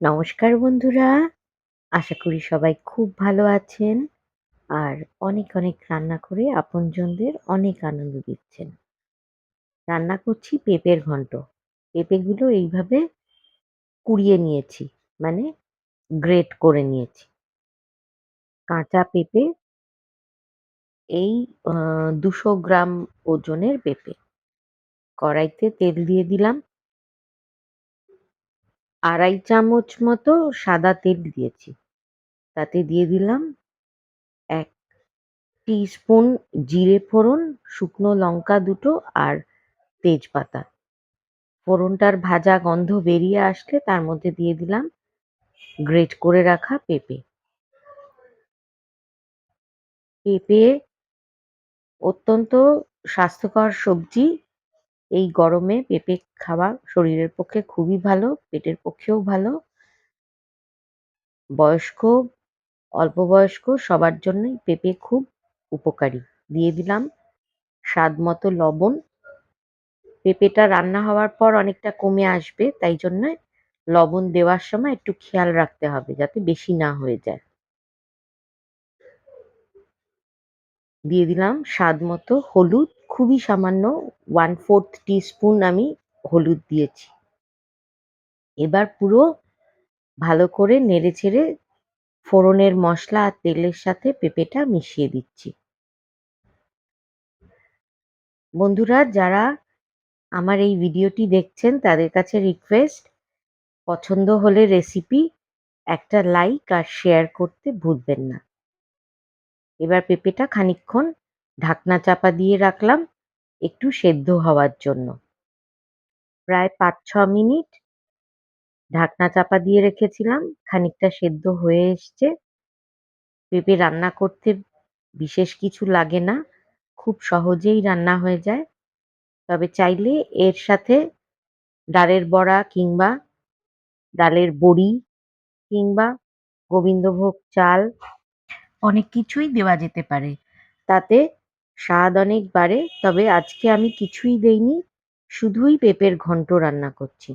নমস্কার বন্ধুরা। আশা করি সবাই খুব ভালো আছেন আর অনেক অনেক রান্না করে আপনজনদের অনেক আনন্দ দিচ্ছেন। রান্না করছি পেঁপের ঘন্ট। পেঁপেগুলো এইভাবে কুড়িয়ে নিয়েছি মানে গ্রেট করে নিয়েছি। কাঁচা পেঁপে, এই দুশো গ্রাম ওজনের পেঁপে। কড়াইতে তেল দিয়ে দিলাম। আড়াই চামচ মতো সাদা তেল দিয়েছি। তাতে দিয়ে দিলাম এক স্পুন জিরে ফোড়ন, শুকনো লঙ্কা দুটো আর তেজপাতা। ফোড়নটার ভাজা গন্ধ বেরিয়ে আসলে তার মধ্যে দিয়ে দিলাম গ্রেট করে রাখা পেঁপে। পেঁপে অত্যন্ত স্বাস্থ্যকর সবজি এই গরমে পেঁপে খাওয়া শরীরের পক্ষে খুবই ভালো, পেটের পক্ষেও ভালো। বয়স্ক, অল্প বয়স্ক সবার জন্যই পেঁপে খুব উপকারী। দিয়ে দিলাম স্বাদ মতো লবণ। পেঁপেটা রান্না হওয়ার পর অনেকটা কমে আসবে, তাই জন্য লবণ দেওয়ার সময় একটু খেয়াল রাখতে হবে যাতে বেশি না হয়ে যায়। দিয়ে দিলাম স্বাদ মতো হলুদ। খুবই সামান্য ওয়ান ফোর্থ টিস্পুন আমি হলুদ দিয়েছি। এবার পুরো ভালো করে নেড়ে ছেড়ে ফোড়নের মশলা আর তেলের সাথে পেঁপেটা মিশিয়ে দিচ্ছি। বন্ধুরা, যারা আমার এই ভিডিওটি দেখছেন, তাদের কাছে রিকোয়েস্ট পছন্দ হলে রেসিপি একটা লাইক আর শেয়ার করতে ভুলবেন না। এবার পেঁপেটা খানিকক্ষণ ঢাকনা চাপা দিয়ে রাখলাম একটু সেদ্ধ হওয়ার জন্য। প্রায় পাঁচ ছ মিনিট ঢাকনা চাপা দিয়ে রেখেছিলাম, খানিকটা সেদ্ধ হয়ে এসছে। পেঁপে রান্না করতে বিশেষ কিছু লাগে না, খুব সহজেই রান্না হয়ে যায়। তবে চাইলে এর সাথে ডালের বড়া কিংবা ডালের বড়ি কিংবা গোবিন্দভোগ চাল অনেক কিছুই দেওয়া যেতে পারে। তাতে স্বাদ অনেক বাড়ে, তবে আজকে আমি কিছুই দেইনি, শুধুই পেঁপের ঘন্ট রান্না করছি।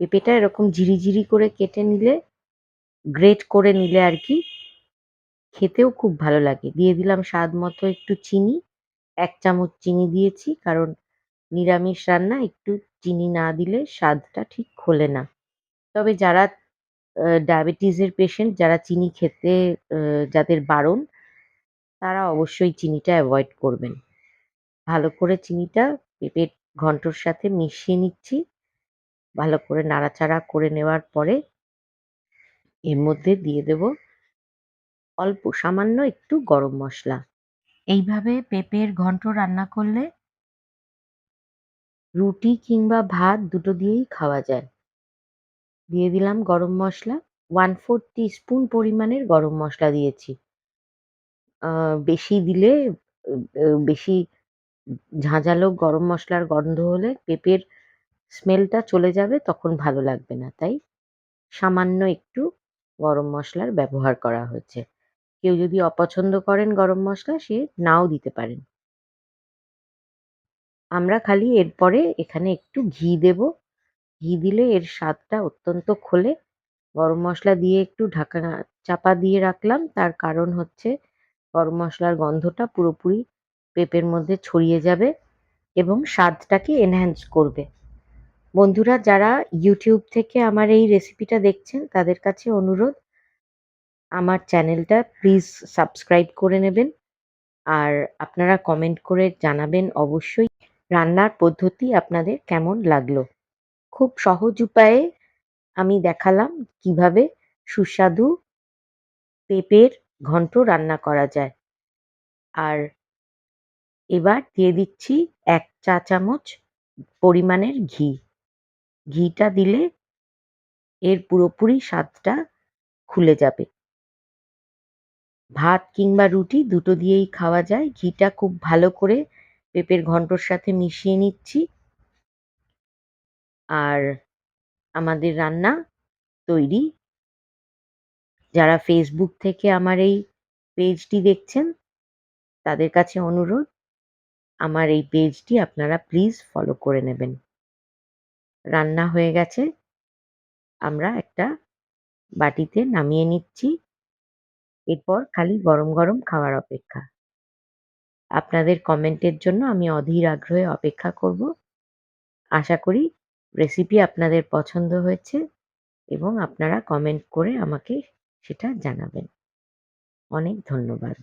পেঁপেটা এরকম ঝিরিঝিরি করে কেটে নিলে, গ্রেট করে নিলে আর কি, খেতেও খুব ভালো লাগে। দিয়ে দিলাম স্বাদ মতো একটু চিনি, এক চামচ চিনি দিয়েছি, কারণ নিরামিষ রান্না একটু চিনি না দিলে স্বাদটা ঠিক খোলে না। তবে যারা ডায়াবেটিসের পেশেন্ট, যারা চিনি খেতে যাদের বারণ তারা অবশ্যই চিনিটা অ্যাভয়েড করবেন। ভালো করে চিনিটা পেঁপের ঘন্টর সাথে মিশিয়ে নিচ্ছি। ভালো করে নাড়াচাড়া করে নেওয়ার পরে এর মধ্যে দিয়ে দেব অল্প সামান্য একটু গরম মশলা। এইভাবে পেঁপের ঘন্ট রান্না করলে রুটি কিংবা ভাত দুটো দিয়েই খাওয়া যায়। দিয়ে দিলাম গরম মশলা। ওয়ান ফোর স্পুন পরিমাণের গরম মশলা দিয়েছি। বেশি দিলে বেশি ঝাঁঝালো গরম মশলার গন্ধ হলে পেঁপের স্মেলটা চলে যাবে, তখন ভালো লাগবে না, তাই? সামান্য একটু গরম মশলার ব্যবহার করা হয়েছে। কেউ যদি অপছন্দ করেন গরম মশলা, সে নাও দিতে পারেন। আমরা খালি এরপরে এখানে একটু ঘি দেব। ঘি দিলে এর স্বাদটা অত্যন্ত খোলে। গরম মশলা দিয়ে একটু ঢাকা চাপা দিয়ে রাখলাম। তার কারণ হচ্ছে গরম মশলার গন্ধটা পুরোপুরি পেঁপের মধ্যে ছড়িয়ে যাবে এবং স্বাদটাকে এনহ্যান্স করবে। বন্ধুরা, যারা ইউটিউব থেকে আমার এই রেসিপিটা দেখছেন, তাদের কাছে অনুরোধ, আমার চ্যানেলটা প্লিজ সাবস্ক্রাইব করে নেবেন আর আপনারা কমেন্ট করে জানাবেন অবশ্যই রান্নার পদ্ধতি আপনাদের কেমন লাগল। খুব সহজ উপায়ে আমি দেখালাম কীভাবে সুস্বাদু পেঁপের ঘন্ট রান্না করা যায়। আর এবার দিয়ে দিচ্ছি এক চা চামচ পরিমাণের ঘি। ঘিটা দিলে এর পুরোপুরি স্বাদটা খুলে যাবে। ভাত কিংবা রুটি দুটো দিয়েই খাওয়া যায়। ঘিটা খুব ভালো করে পেঁপের ঘন্টর সাথে মিশিয়ে নিচ্ছি। আর আমাদের রান্না তৈরি যারা ফেসবুক থেকে আমার এই পেজটি দেখছেন, তাদের কাছে অনুরোধ, আমার এই পেজটি আপনারা প্লিজ ফলো করে নেবেন। রান্না হয়ে গেছে, আমরা একটা বাটিতে নামিয়ে নিচ্ছি, এরপর খালি গরম গরম খাওয়ার অপেক্ষা। আপনাদের কমেন্টের জন্য আমি অধীর আগ্রহে অপেক্ষা করব। আশা করি রেসিপি আপনাদের পছন্দ হয়েছে এবং আপনারা কমেন্ট করে আমাকে সেটা জানাবেন। অনেক ধন্যবাদ।